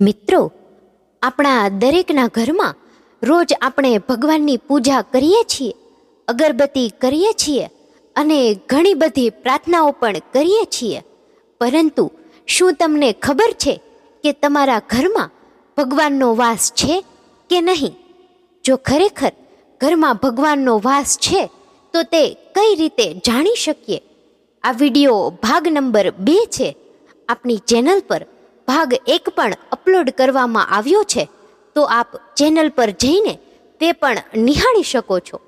મિત્રો, આપણા દરેકના ઘરમાં રોજ આપણે ભગવાનની પૂજા કરીએ છીએ, અગરબત્તી કરીએ છીએ અને ઘણી બધી પ્રાર્થનાઓ પણ કરીએ છીએ. પરંતુ શું તમને ખબર છે કે તમારા ઘરમાં ભગવાનનો વાસ છે કે નહીં? જો ખરેખર ઘરમાં ભગવાનનો વાસ છે, તો તે કઈ રીતે જાણી શકીએ? આ વીડિયો ભાગ નંબર બે છે. આપણી ચેનલ પર ભાગ એક પણ અપલોડ કરવામાં આવ્યો છે, તો આપ ચેનલ પર જઈને તે પણ નિહાળી શકો છો.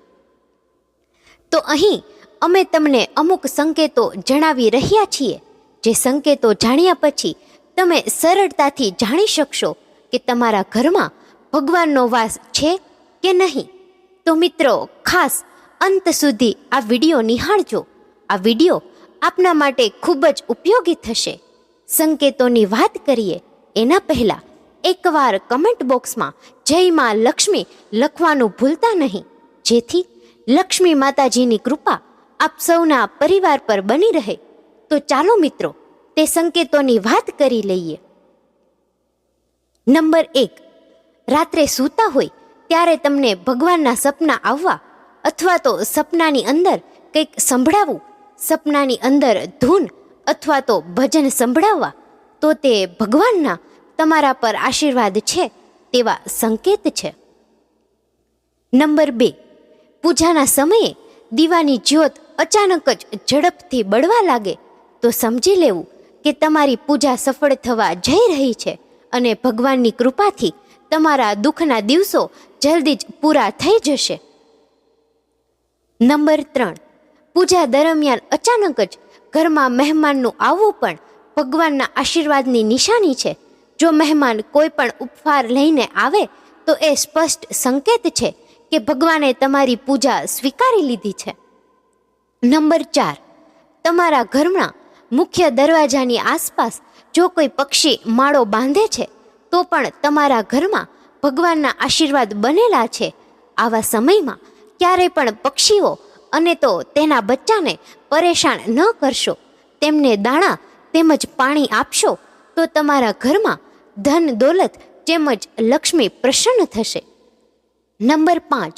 તો અહીં અમે તમને અમુક સંકેતો જણાવી રહ્યા છીએ, જે સંકેતો જાણ્યા પછી તમે સરળતાથી જાણી શકશો કે તમારા ઘરમાં ભગવાનનો વાસ છે કે નહીં. તો મિત્રો, ખાસ અંત સુધી આ વીડિયો નિહાળજો. આ વીડિયો આપના માટે ખૂબ જ ઉપયોગી થશે. સંકેતોની વાત કરીએ, એના પહેલાં એકવાર કમેન્ટ બોક્સમાં જય માં લક્ષ્મી લખવાનું ભૂલતા નહીં. જેથી લક્ષ્મી માતાજીની કૃપા આપ સૌના પરિવાર પર બની રહે. તો ચાલો મિત્રો, તે સંકેતોની વાત કરી લઈએ. નંબર એક, રાત્રે સૂતા હોય ત્યારે તમને ભગવાનના સપના આવવા અથવા તો સપનાની અંદર કંઈક સંભળાવવું સપનાની અંદર ધૂન અથવા તો ભજન સંભળાવવા, તો તે ભગવાનના તમારા પર આશીર્વાદ છે તેવા સંકેત છે. નંબર બે. પૂજાના સમયે દીવાની જ્યોત અચાનક જ ઝડપથી બળવા લાગે, તો સમજી લેવું કે તમારી પૂજા સફળ થવા જઈ રહી છે અને ભગવાનની કૃપાથી તમારા દુઃખના દિવસો જલ્દી જ પૂરા થઈ જશે. નંબર ત્રણ. પૂજા દરમિયાન અચાનક જ ઘરમાં મહેમાનનું આવવું પણ ભગવાનના આશીર્વાદની નિશાની છે. જો મહેમાન કોઈ પણ ઉપહાર લઈને આવે, તો એ સ્પષ્ટ સંકેત છે કે ભગવાને તમારી પૂજા સ્વીકારી લીધી છે. નંબર ચાર. તમારા ઘરમાં મુખ્ય દરવાજાની આસપાસ જો કોઈ પક્ષી માળો બાંધે છે, તો પણ તમારા ઘરમાં ભગવાનના આશીર્વાદ બનેલા છે. આવા સમયમાં ક્યારેય પણ પક્ષીઓ અને તો તેના બચ્ચાને પરેશાન ન કરશો. તેમને દાણા તેમજ પાણી આપશો તો તમારા ઘરમાં ધન દોલત તેમજ લક્ષ્મી પ્રસન્ન થશે. નંબર પાંચ.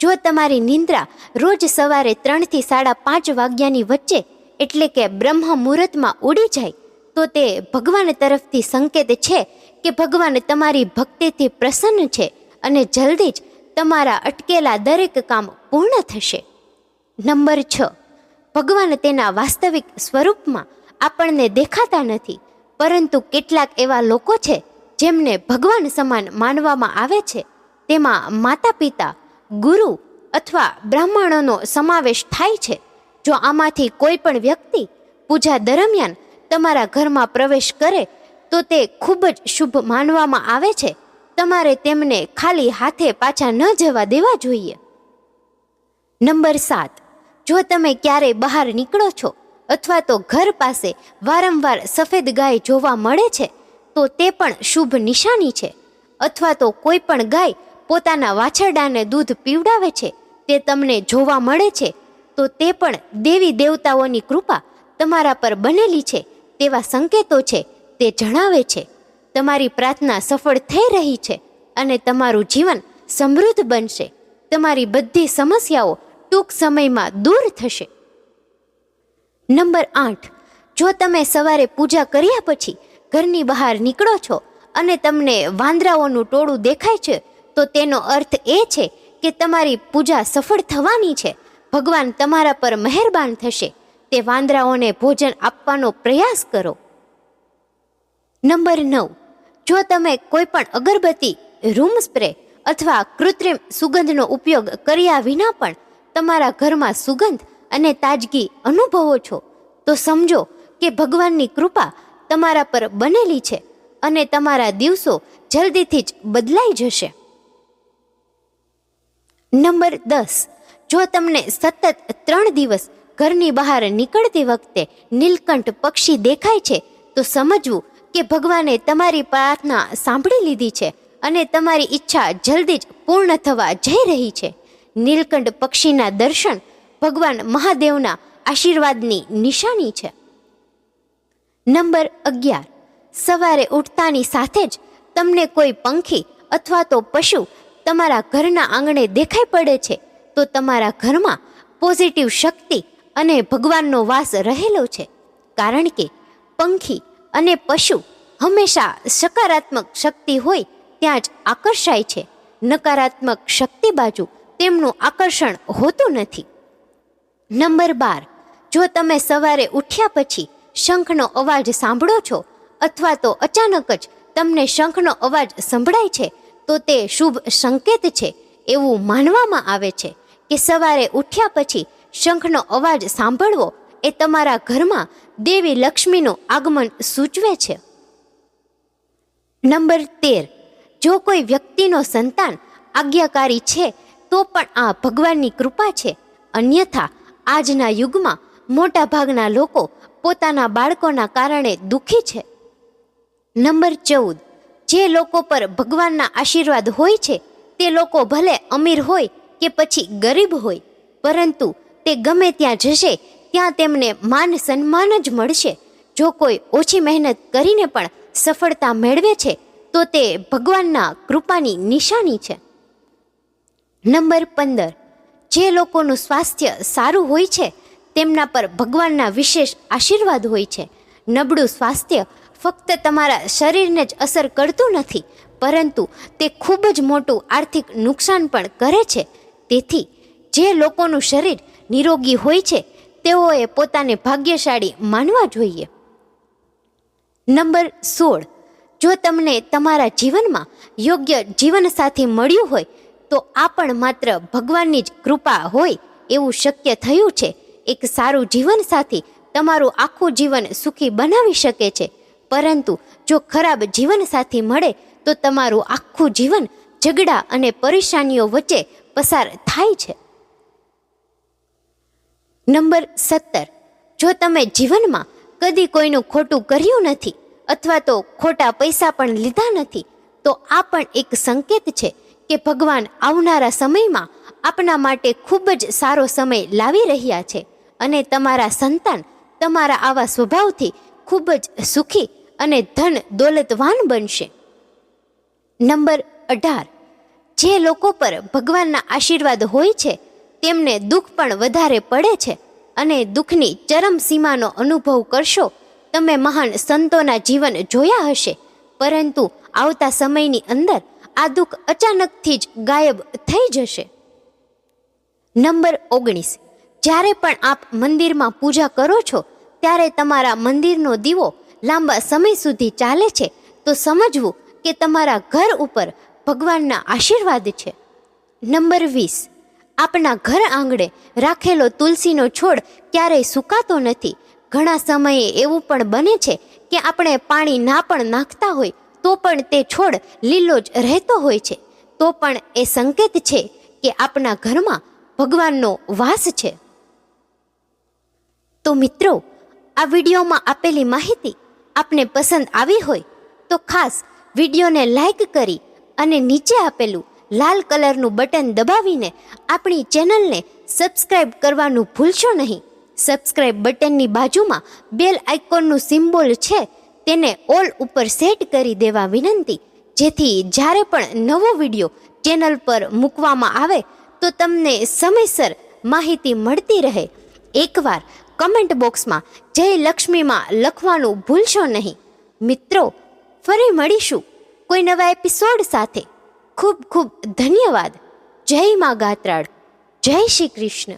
જો તમારી નિંદ્રા રોજ સવારે ત્રણથી સાડા પાંચ વાગ્યાની વચ્ચે એટલે કે બ્રહ્મ મુહૂર્તમાં ઉડી જાય, તો તે ભગવાન તરફથી સંકેત છે કે ભગવાન તમારી ભક્તિથી પ્રસન્ન છે અને જલ્દી જ તમારા અટકેલા દરેક કામ પૂર્ણ થશે. નંબર છ. ભગવાન તેના વાસ્તવિક સ્વરૂપમાં આપણને દેખાતા નથી, પરંતુ કેટલાક એવા લોકો છે જેમને ભગવાન સમાન માનવામાં આવે છે. તેમાં માતા પિતા ગુરુ અથવા બ્રાહ્મણોનો સમાવેશ થાય છે. જો આમાંથી કોઈ પણ વ્યક્તિ પૂજા દરમિયાન તમારા ઘરમાં પ્રવેશ કરે, તો તે ખૂબ જ શુભ માનવામાં આવે છે. તમારે તેમને ખાલી હાથે પાછા ન જવા દેવા જોઈએ. નંબર સાત. જો તમે ક્યારેય બહાર નીકળો છો અથવા તો ઘર પાસે વારંવાર સફેદ ગાય જોવા મળે છે, તો તે પણ શુભ નિશાની છે. અથવા તો કોઈ પણ ગાય પોતાના વાછરડાને દૂધ પીવડાવે છે, તે તમને જોવા મળે છે, તો તે પણ દેવી દેવતાઓની કૃપા તમારા પર બનેલી છે તેવા સંકેતો છે, તે જણાવે છે. તમારી પ્રાર્થના સફળ થઈ રહી છે અને તમારું જીવન સમૃદ્ધ બનશે. તમારી બધી સમસ્યાઓ ટૂંક સમયમાં દૂર થશે. નંબર આઠ. જો તમે સવારે પૂજા કર્યા પછી ઘરની બહાર નીકળો છો અને તમને વાંદરાઓનું ટોળું દેખાય છે, તો તેનો અર્થ એ છે કે તમારી પૂજા સફળ થવાની છે. ભગવાન તમારા પર મહેરબાન થશે. તે વાંદરાઓને ભોજન આપવાનો પ્રયાસ કરો. નંબર નવ. જો તમે કોઈ પણ અગરબત્તી, રૂમ સ્પ્રે અથવા કૃત્રિમ સુગંધનો ઉપયોગ કર્યા વિના પણ તમારા ઘરમાં સુગંધ અને તાજગી અનુભવો છો, તો સમજો કે ભગવાનની કૃપા તમારા પર બનેલી છે અને તમારા દિવસો જલ્દીથી જ બદલાઈ જશે. નંબર દસ. જો તમને સતત ત્રણ દિવસ ઘરની બહાર નીકળતી વખતે નીલકંઠ પક્ષી દેખાય છે, તો સમજવું કે ભગવાને તમારી પ્રાર્થના સાંભળી લીધી છે અને તમારી ઈચ્છા જલ્દી જ પૂર્ણ થવા જઈ રહી છે. નીલકંઠ પક્ષીના દર્શન ભગવાન મહાદેવના આશીર્વાદની નિશાની છે. નંબર અગિયાર. સવારે ઉઠતાની સાથે જ તમને કોઈ પંખી અથવા તો પશુ તમારા ઘરના આંગણે દેખાઈ પડે છે, તો તમારા ઘરમાં પોઝિટિવ શક્તિ અને ભગવાનનો વાસ રહેલો છે. કારણ કે પંખી અને પશુ હંમેશા સકારાત્મક શક્તિ હોય ત્યાં જ આકર્ષાય છે. નકારાત્મક શક્તિ બાજુ તેમનું આકર્ષણ હોતું નથી. નંબર બાર, જો તમે સવારે ઉઠ્યા પછી શંખનો અવાજ સાંભળો છો અથવા તો અચાનક જ તમને શંખનો અવાજ સંભળાય છે, તો તે શુભ સંકેત છે એવું માનવામાં આવે છે કે સવારે ઉઠ્યા પછી શંખનો અવાજ સાંભળવો એ તમારા ઘરમાં દેવી લક્ષ્મીનું આગમન સૂચવે છે. નંબર તેર, જો કોઈ વ્યક્તિનો સંતાન આજ્ઞાકારી છે તો પણ આ ભગવાનની કૃપા છે. અન્યથા, આજના યુગમાં મોટા ભાગના લોકો પોતાના બાળકોના કારણે દુઃખી છે. નંબર ચૌદ, જે લોકો પર ભગવાનના આશીર્વાદ હોય છે, તે લોકો ભલે અમીર હોય કે પછી ગરીબ હોય, પરંતુ તે ગમે ત્યાં જશે, ત્યાં તેમને માન સન્માન જ મળશે. જો કોઈ ઓછી મહેનત કરીને પણ સફળતા મેળવે છે, તો તે ભગવાનના કૃપાની નિશાની છે. નંબર પંદર. જે લોકોનું સ્વાસ્થ્ય સારું હોય છે, તેમના પર ભગવાનના વિશેષ આશીર્વાદ હોય છે. નબળું સ્વાસ્થ્ય ફક્ત તમારા શરીરને જ અસર કરતું નથી, પરંતુ તે ખૂબ જ મોટું આર્થિક નુકસાન પણ કરે છે. તેથી, જે લોકોનું શરીર નિરોગી હોય છે, તેઓએ પોતાને ભાગ્યશાળી માનવા જોઈએ. નંબર સોળ. જો તમને તમારા જીવનમાં યોગ્ય જીવનસાથી મળ્યું હોય તો આ પણ માત્ર ભગવાનની જ કૃપા હોય એવું શક્ય થયું છે. એક સારું જીવનસાથી તમારું આખું જીવન સુખી બનાવી શકે છે. પરંતુ જો ખરાબ જીવનસાથી મળે તો તમારું આખું જીવન ઝઘડા અને પરેશાનીઓ વચ્ચે પસાર થાય છે. નંબર સત્તર. જો તમે જીવનમાં કદી કોઈનું ખોટું કર્યું નથી અથવા તો ખોટા પૈસા પણ લીધા નથી, તો આ પણ એક સંકેત છે. કે ભગવાન આવનારા સમયમાં આપના માટે ખૂબ જ સારો સમય લાવી રહ્યા છે અને તમારા સંતાન તમારા આવા સ્વભાવથી ખૂબ જ સુખી અને ધન દોલતવાન બનશે. નંબર અઢાર. જે લોકો પર ભગવાનના આશીર્વાદ હોય છે, તેમને દુઃખ પણ વધારે પડે છે અને દુઃખની ચરમ સીમાનો અનુભવ કરશો, તમે મહાન સંતોના જીવન જોયા હશે. પરંતુ આવતા સમયની અંદર આ દુઃખ અચાનકથી જ ગાયબ થઈ જશે. નંબર ઓગણીસ. જ્યારે પણ આપ મંદિરમાં પૂજા કરો છો, ત્યારે તમારા મંદિરનો દીવો લાંબા સમય સુધી ચાલે છે, તો સમજવું કે તમારા ઘર ઉપર ભગવાનના આશીર્વાદ છે. નંબર વીસ. આપણા ઘર આંગણે રાખેલો તુલસીનો છોડ ક્યારેય સુકાતો નથી. ઘણા સમયે એવું પણ બને છે કે આપણે પાણી ના પણ નાખતા હોય તો પણ તે છોડ લીલો જ રહેતો હોય છે. તો પણ એ સંકેત છે કે આપણા ઘરમાં ભગવાનનો વાસ છે. તો મિત્રો, આ વિડીયોમાં આપેલી માહિતી આપને પસંદ આવી હોય તો ખાસ વિડીયોને લાઈક કરી અને નીચે આપેલું લાલ કલરનું બટન દબાવીને આપણી ચેનલને સબસ્ક્રાઇબ કરવાનું ભૂલશો નહીં. સબસ્ક્રાઇબ બટનની બાજુમાં બેલ આઇકોનનું સિમ્બોલ છે તેને ઓલ ઉપર સેટ કરી દેવા વિનંતી. જેથી જ્યારે પણ નવો વીડિયો ચેનલ પર મૂકવામાં આવે, તો તમને સમયસર માહિતી મળતી રહે. એકવાર કમેન્ટ બોક્સમાં જય લક્ષ્મીમાં લખવાનું ભૂલશો નહીં. મિત્રો, ફરી મળીશું કોઈ નવા એપિસોડ સાથે. ખૂબ ખૂબ ધન્યવાદ. જય મા ગાત્રાળ. જય શ્રી કૃષ્ણ.